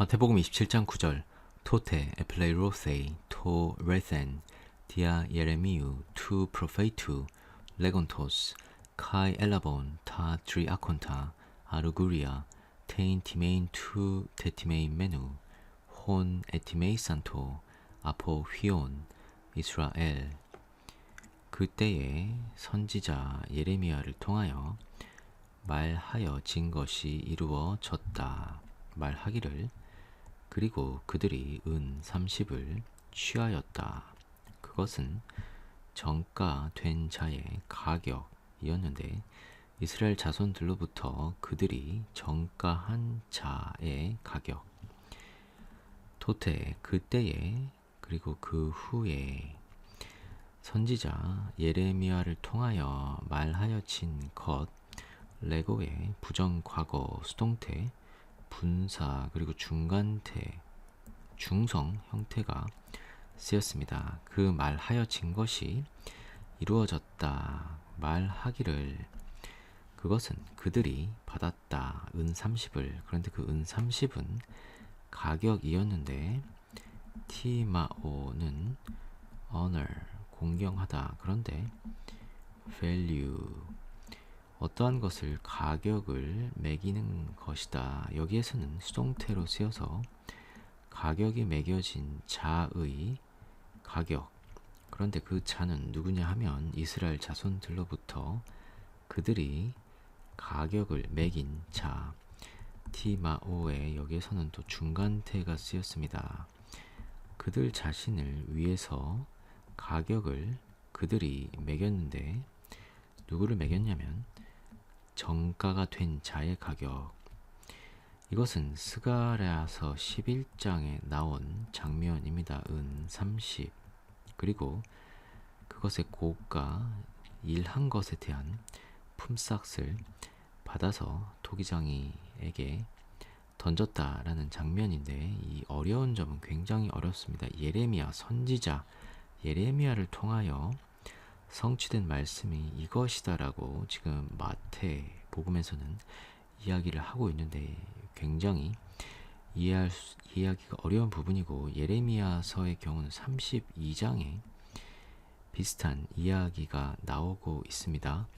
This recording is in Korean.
마태복음 27장 9절 토테 에플레이로세이 토 레센 디아 예레미유 투 프로페이투 레곤토스 카이 엘라본 타 트리아콘타 아르구리아 테인 티메인 투 테티메인 메누 혼 에티메이 산토 아포 휘온 이스라엘. 그때에 선지자 예레미야를 통하여 말하여 진 것이 이루어졌다 말하기를 그리고 그들이 은 30을 취하였다. 그것은 정가 된 자의 가격이었는데 이스라엘 자손들로부터 그들이 정가한 자의 가격 토테 그때에 그리고 그 후에 선지자 예레미야를 통하여 말하여진 것 레고의 부정 과거 수동태 분사 그리고 중간태 중성 형태가 쓰였습니다. 그 말하여진 것이 이루어졌다 말하기를 그것은 그들이 받았다 은 30을 그런데 그 은 30은 가격이었는데 티마오는 honor 공경하다 그런데 value 어떠한 것을 가격을 매기는 것이다. 여기에서는 수동태로 쓰여서 가격이 매겨진 자의 가격. 그런데 그 자는 누구냐 하면 이스라엘 자손들로부터 그들이 가격을 매긴 자. 티마오에 여기에서는 또 중간태가 쓰였습니다. 그들 자신을 위해서 가격을 그들이 매겼는데 누구를 매겼냐면 정가가 된 자의 가격. 이것은 스가랴서 11장에 나온 장면입니다. 은 30. 그리고 그것의 고가 일한 것에 대한 품삯을 받아서 토기장이에게 던졌다라는 장면인데 이 어려운 점은 굉장히 어렵습니다. 예레미야 선지자 예레미야를 통하여 성취된 말씀이 이것이다라고 지금 마태 복음에서는 이야기를 하고 있는데 굉장히 이해할 수, 이해하기가 어려운 부분이고 예레미야서의 경우는 32장에 비슷한 이야기가 나오고 있습니다.